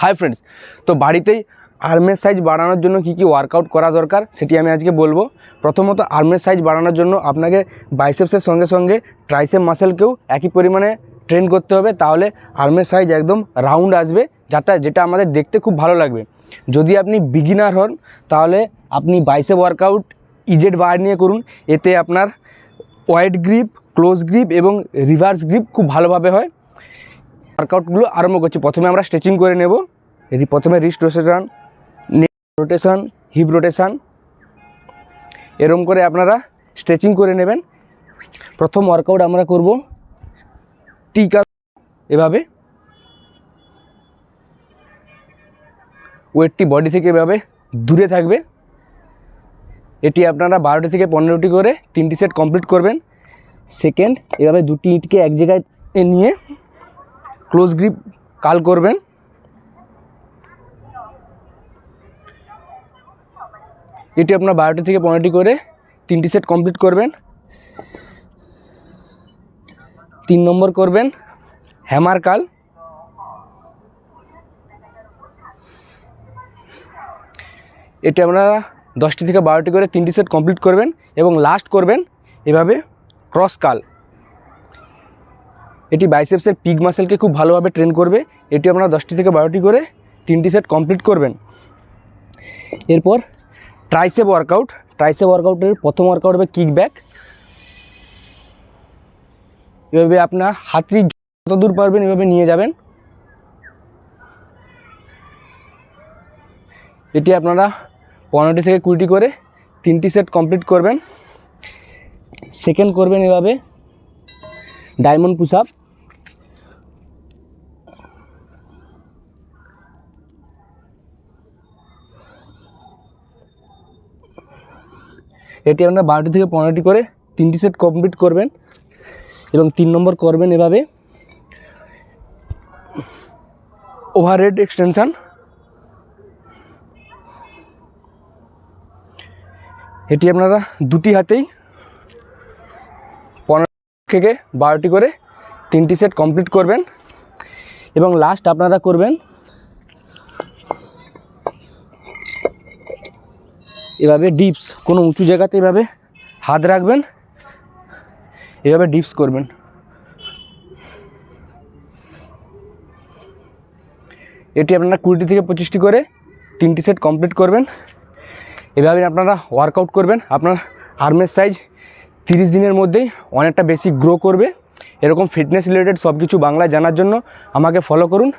Hi friends তো বাড়িতেই আর্মের size বাড়ানোর জন্য কী কী ওয়ার্কআউট করা দরকার সেটি আমি আজকে বলব। প্রথমত আর্মের সাইজ বাড়ানোর জন্য আপনাকে বাইসেপসের সঙ্গে সঙ্গে ট্রাইসেপ মাসেলকেও একই পরিমাণে ট্রেন করতে হবে, তাহলে আর্মের সাইজ একদম রাউন্ড আসবে যাটা যেটা আমাদের দেখতে খুব ভালো লাগবে। যদি আপনি বিগিনার হন, তাহলে আপনি বাইসেপ ওয়ার্কআউট ইজেড বার নিয়ে করুন, এতে আপনার ওয়াইড গ্রিপ ক্লোজ গ্রিপ এবং রিভার্স গ্রিপ খুব ভালোভাবে হয়। ওয়ার্কআউটগুলো আরম্ভ করছি। প্রথমে আমরা স্ট্রেচিং করে নেব। এটি প্রথমে wrist rotation rotation hip rotation এরম করে আপনারা স্ট্রেচিং করে নেবেন। প্রথম ওয়ার্কআউট আমরা করব টিকা এভাবে। ওয়েটটি বডি থেকে এভাবে দূরে থাকবে। এটি আপনারা বারোটি থেকে পনেরোটি করে তিনটি সেট কমপ্লিট করবেন। সেকেন্ড এভাবে দুটি ইটকে এক জায়গায় নিয়ে ক্লোজ গ্রিপ কাল করবেন। এটি আপনার বারোটি থেকে পনেরোটি করে তিনটি সেট কমপ্লিট করবেন। তিন নম্বর করবেন হ্যামার কাল। এটি আপনারা দশটি থেকে বারোটি করে তিনটি সেট কমপ্লিট করবেন এবং লাস্ট করবেন এভাবে ক্রস কাল। এটি বাইসেপসের পিগ মাসেলকে খুব ভালোভাবে ট্রেন করবে। এটি আপনারা দশটি থেকে বারোটি করে তিনটি সেট কমপ্লিট করবেন। এরপর ট্রাইসেপ ওয়ার্কআউট ট্রাইসেপ ওয়ার্কআউটের প্রথম ওয়ার্কআউট হবে কিক ব্যাক এভাবে আপনার হাতড়ি যত দূর পারবেন এভাবে নিয়ে যাবেন। এটি আপনারা পনেরোটি থেকে কুড়িটি করে তিনটি সেট কমপ্লিট করবেন। সেকেন্ড করবেন এভাবে। Diamond push up. এটি আপনারা বারোটি থেকে পনেরোটি করে তিনটি সেট কমপ্লিট করবেন এবং তিন নম্বর করবেন এভাবে। Overhead extension. এটি আপনারা দুটি হাতেই থেকে বারোটি করে তিনটি সেট কমপ্লিট করবেন। এবং লাস্ট আপনারা করবেন, এভাবে ডিপস কোনো উঁচু জায়গাতে এভাবে হাত রাখবেন, এভাবে ডিপস করবেন। এটি আপনারা কুড়িটি থেকে পঁচিশটি করে তিনটি সেট কমপ্লিট করবেন। এভাবে আপনারা ওয়ার্কআউট করবেন। আপনার আর্মের সাইজ তিরিশ দিনের মধ্যেই অনেকটা বেশি গ্রো করবে। এরকম ফিটনেস রিলেটেড সব কিছু বাংলায় জানার জন্য আমাকে ফলো করুন।